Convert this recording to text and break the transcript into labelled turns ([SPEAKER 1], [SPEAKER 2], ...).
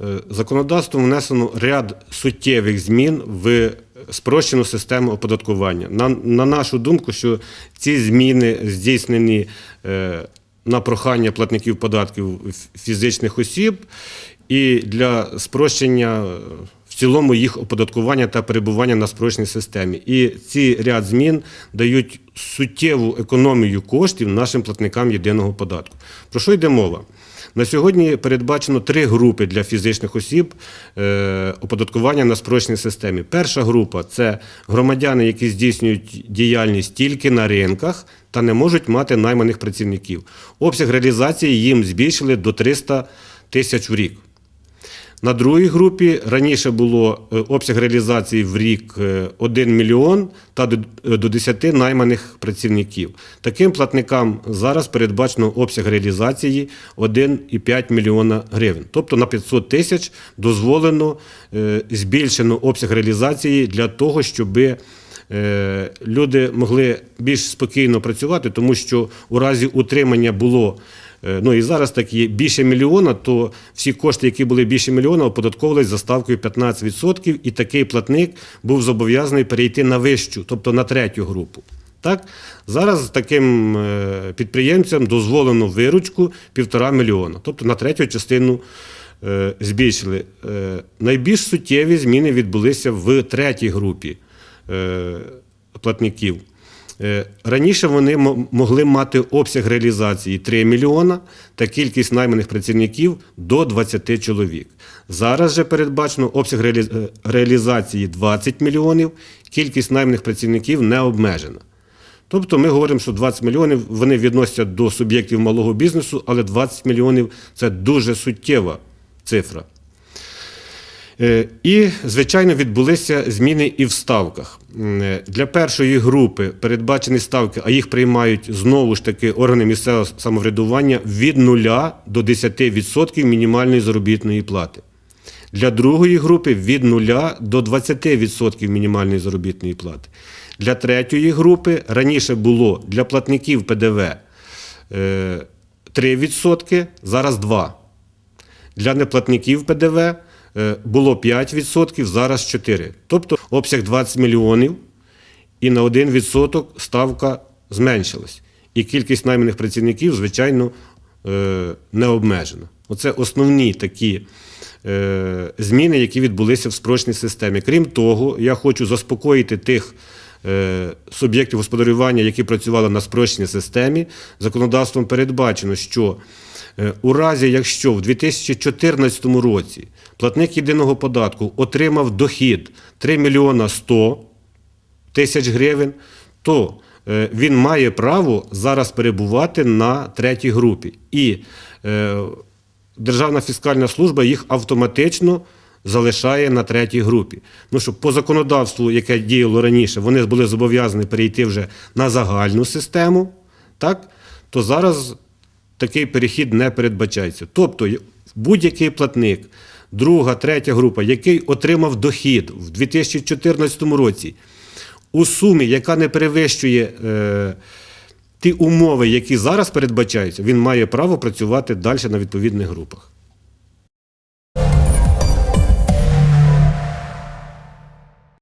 [SPEAKER 1] Е, Законодавством внесено ряд суттєвих змін в спрощену систему оподаткування. На, на нашу думку, що ці зміни здійснені е, на прохання платників податків фізичних осіб і для спрощення е, в цілому їх оподаткування та перебування на спрощеній системі. І ці ряд змін дають суттєву економію коштів нашим платникам єдиного податку. Про що йде мова? На сьогодні передбачено три групи для фізичних осіб е, оподаткування на спрощеній системі. Перша група це громадяни, які здійснюють діяльність тільки на ринках та не можуть мати найманих працівників. Обсяг реалізації їм збільшили до 300 тисяч в рік. На другій групі раніше було е, обсяг реалізації в рік е, 1 мільйон та до- е, 10 найманих працівників. Таким платникам зараз передбачено обсяг реалізації 1,5 мільйона гривень. Тобто на 500 тисяч дозволено е, збільшено обсяг реалізації для того, щоби е, люди могли більш спокійно працювати, тому що у разі утримання було. Е, Ну і зараз так є більше мільйона, то всі кошти, які були більше мільйона, оподатковувались за ставкою 15%, і такий платник був зобов'язаний перейти на вищу, тобто на третю групу. Так? Зараз таким е, підприємцям дозволено виручку півтора мільйона, тобто на третю частину е, збільшили. Найбільш суттєві зміни відбулися в третій групі платників. Е, Раніше вони могли мати обсяг реалізації 3 мільйона та кількість найманих працівників до 20 чоловік. Зараз же передбачено обсяг е, реалізації 20 мільйонів, кількість найманих працівників не обмежена. Тобто ми говоримо, що 20 мільйонів вони відносяться до суб'єктів малого бізнесу, але 20 мільйонів це дуже суттєва цифра. Е, І, звичайно, відбулися зміни і в ставках. Е, Для першої групи передбачені ставки, а їх приймають знову ж таки органи місцевого самоврядування від 0 до 10% мінімальної заробітної плати. Для другої групи від 0 до 20% мінімальної заробітної плати. Для третьої групи раніше було для платників ПДВ е, 3%, зараз 2%. Для неплатників ПДВ е, було 5%, зараз 4%. Тобто обсяг 20 мільйонів і на 1% ставка зменшилась. І кількість найманих працівників, звичайно, е, не обмежена. Оце основні такі е, зміни, які відбулися в спрощеній системі. Крім того, я хочу заспокоїти тих е, суб'єктів господарювання, які працювали на спрощеній системі. Законодавством передбачено, що Е, У разі, якщо в 2014 році платник єдиного податку отримав дохід 3 мільйона 100 тисяч гривень, то е, він має право зараз перебувати на третій групі. І е, Державна фіскальна служба їх автоматично залишає на третій групі. Ну що по законодавству, яке діяло раніше, вони були зобов'язані перейти вже на загальну систему, так? то зараз такий перехід не передбачається. Тобто будь-який платник, друга, третя група, який отримав дохід в 2014 році у сумі, яка не перевищує е, ті умови, які зараз передбачаються, він має право працювати далі на відповідних групах.